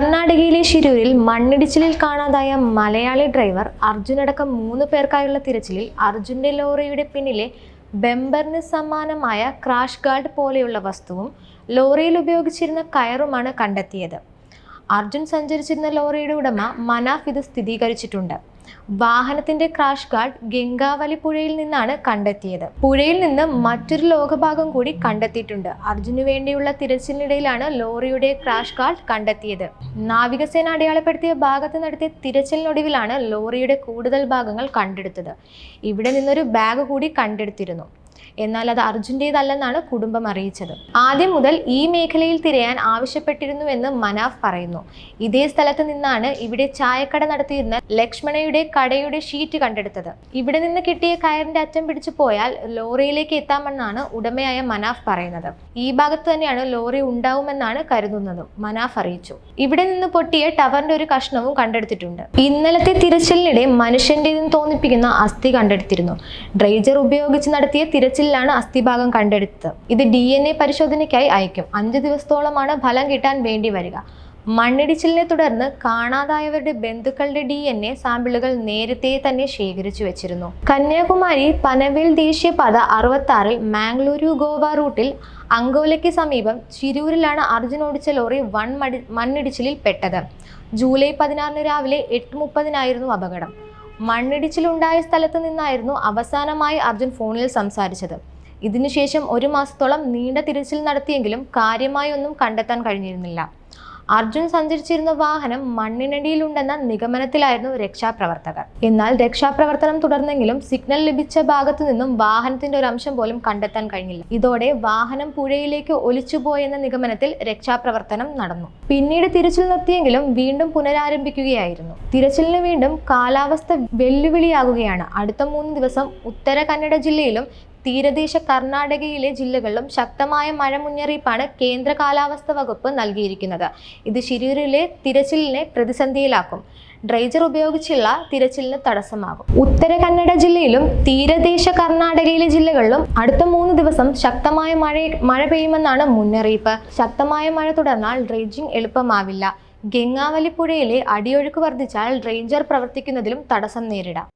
കർണാടകയിലെ ശിരൂരിൽ മണ്ണിടിച്ചിലിൽ കാണാതായ മലയാളി ഡ്രൈവർ അർജുനടക്കം മൂന്ന് പേർക്കായുള്ള തിരച്ചിലിൽ അർജുന്റെ ലോറിയുടെ പിന്നിലെ ബെമ്പറിന് സമാനമായ ക്രാഷ് ഗാർഡ് പോലെയുള്ള വസ്തുവും ലോറിയിൽ ഉപയോഗിച്ചിരുന്ന കയറുമാണ് കണ്ടെത്തിയത്. അർജുൻ സഞ്ചരിച്ചിരുന്ന ലോറിയുടെ ഉടമ മനാഫ് ഇത് സ്ഥിരീകരിച്ചിട്ടുണ്ട്. വാഹനത്തിന്റെ ക്രാഷ് ഗാർഡ് ഗംഗാവലി പുഴയിൽ നിന്നാണ് കണ്ടെത്തിയത്. പുഴയിൽ നിന്ന് മറ്റൊരു ലോകഭാഗം കൂടി കണ്ടെത്തിയിട്ടുണ്ട്. അർജുനു വേണ്ടിയുള്ള തിരച്ചിലിനിടയിലാണ് ലോറിയുടെ ക്രാഷ് ഗാർഡ് കണ്ടെത്തിയത്. നാവികസേന അടയാളപ്പെടുത്തിയ ഭാഗത്ത് നടത്തിയ തിരച്ചിലിനൊടുവിലാണ് ലോറിയുടെ കൂടുതൽ ഭാഗങ്ങൾ കണ്ടെടുത്തത്. ഇവിടെ നിന്നൊരു ബാഗ് കൂടി കണ്ടെടുത്തിരുന്നു. എന്നാൽ അത് അർജുന്റേതല്ലെന്നാണ് കുടുംബം അറിയിച്ചത്. ആദ്യം മുതൽ ഈ മേഖലയിൽ തിരയാൻ ആവശ്യപ്പെട്ടിരുന്നുവെന്ന് മനാഫ് പറയുന്നു. ഇതേ സ്ഥലത്ത് നിന്നാണ് ഇവിടെ ചായക്കട നടത്തിയിരുന്ന ലക്ഷ്മണയുടെ കടയുടെ ഷീറ്റ് കണ്ടെടുത്തത്. ഇവിടെ നിന്ന് കിട്ടിയ കയറിന്റെ അറ്റം പിടിച്ചു പോയാൽ ലോറിയിലേക്ക് എത്താമെന്നാണ് ഉടമയായ മനാഫ് പറയുന്നത്. ഈ ഭാഗത്ത് തന്നെയാണ് ലോറി ഉണ്ടാവുമെന്നാണ് കരുതുന്നതും മനാഫ് അറിയിച്ചു. ഇവിടെ നിന്ന് പൊട്ടിയ ടവറിന്റെ ഒരു കഷ്ണവും കണ്ടെടുത്തിട്ടുണ്ട്. ഇന്നലത്തെ തിരച്ചിലിനിടെ മനുഷ്യന്റെതെന്ന് തോന്നിപ്പിക്കുന്ന അസ്ഥി കണ്ടെടുത്തിരുന്നു. ഡ്രൈജർ ഉപയോഗിച്ച് നടത്തിയ തിരച്ചിലിലാണ് അസ്ഥിഭാഗം കണ്ടെടുത്തത്. ഇത് ഡി എൻ എ പരിശോധനയ്ക്കായി അയക്കും. അഞ്ച് ദിവസത്തോളമാണ് ഫലം കിട്ടാൻ വേണ്ടി വരിക. മണ്ണിടിച്ചിലിനെ തുടർന്ന് കാണാതായവരുടെ ബന്ധുക്കളുടെ ഡി എൻ എ സാമ്പിളുകൾ നേരത്തെ തന്നെ ശേഖരിച്ചു വെച്ചിരുന്നു. കന്യാകുമാരി പനവേൽ ദേശീയപാത അറുപത്തി ആറിൽ മാംഗ്ലൂരു ഗോവ റൂട്ടിൽ അങ്കോലയ്ക്ക് സമീപം ചിരൂരിലാണ് അർജുൻ ഓടിച്ച ലോറി വൺ മണ്ണിടിച്ചിലിൽ പെട്ടത്. ജൂലൈ പതിനാറിന് രാവിലെ എട്ട് മുപ്പതിനായിരുന്നു അപകടം. മണ്ണിടിച്ചിലുണ്ടായ സ്ഥലത്ത് നിന്നായിരുന്നു അവസാനമായി അർജുൻ ഫോണിൽ സംസാരിച്ചത്. ഇതിനുശേഷം ഒരു മാസത്തോളം നീണ്ട തിരച്ചിൽ നടത്തിയെങ്കിലും കാര്യമായി ഒന്നും കണ്ടെത്താൻ കഴിഞ്ഞിരുന്നില്ല. അർജുൻ സഞ്ചരിച്ചിരുന്ന വാഹനം മണ്ണിനടിയിലുണ്ടെന്ന നിഗമനത്തിലായിരുന്നു രക്ഷാപ്രവർത്തകർ. എന്നാൽ രക്ഷാപ്രവർത്തനം തുടർന്നെങ്കിലും സിഗ്നൽ ലഭിച്ച ഭാഗത്തു നിന്നും വാഹനത്തിന്റെ ഒരു അംശം പോലും കണ്ടെത്താൻ കഴിഞ്ഞില്ല. ഇതോടെ വാഹനം പുഴയിലേക്ക് ഒലിച്ചുപോയെന്ന നിഗമനത്തിൽ രക്ഷാപ്രവർത്തനം നടന്നു. പിന്നീട് തിരച്ചിൽ നിർത്തിയെങ്കിലും വീണ്ടും പുനരാരംഭിക്കുകയായിരുന്നു. തിരച്ചിലിന് വീണ്ടും കാലാവസ്ഥ വെല്ലുവിളിയാകുകയാണ്. അടുത്ത മൂന്ന് ദിവസം ഉത്തര കന്നഡ ജില്ലയിലും തീരദേശ കർണാടകയിലെ ജില്ലകളിലും ശക്തമായ മഴ മുന്നറിയിപ്പാണ് കേന്ദ്ര കാലാവസ്ഥ വകുപ്പ് നൽകിയിരിക്കുന്നത്. ഇത് ശിരൂരിലെ തിരച്ചിലിനെ പ്രതിസന്ധിയിലാക്കും. ഡ്രൈജർ ഉപയോഗിച്ചുള്ള തിരച്ചിലിന് തടസ്സമാകും. ഉത്തര കന്നഡ ജില്ലയിലും തീരദേശ കർണാടകയിലെ ജില്ലകളിലും അടുത്ത മൂന്ന് ദിവസം ശക്തമായ മഴ മഴ പെയ്യുമെന്നാണ് മുന്നറിയിപ്പ്. ശക്തമായ മഴ തുടർന്നാൽ ഡ്രൈജിംഗ് എളുപ്പമാവില്ല. ഗംഗാവലി പുഴയിലെ അടിയൊഴുക്ക് വർദ്ധിച്ചാൽ ഡ്രെയിഞ്ചർ പ്രവർത്തിക്കുന്നതിലും തടസ്സം നേരിടാം.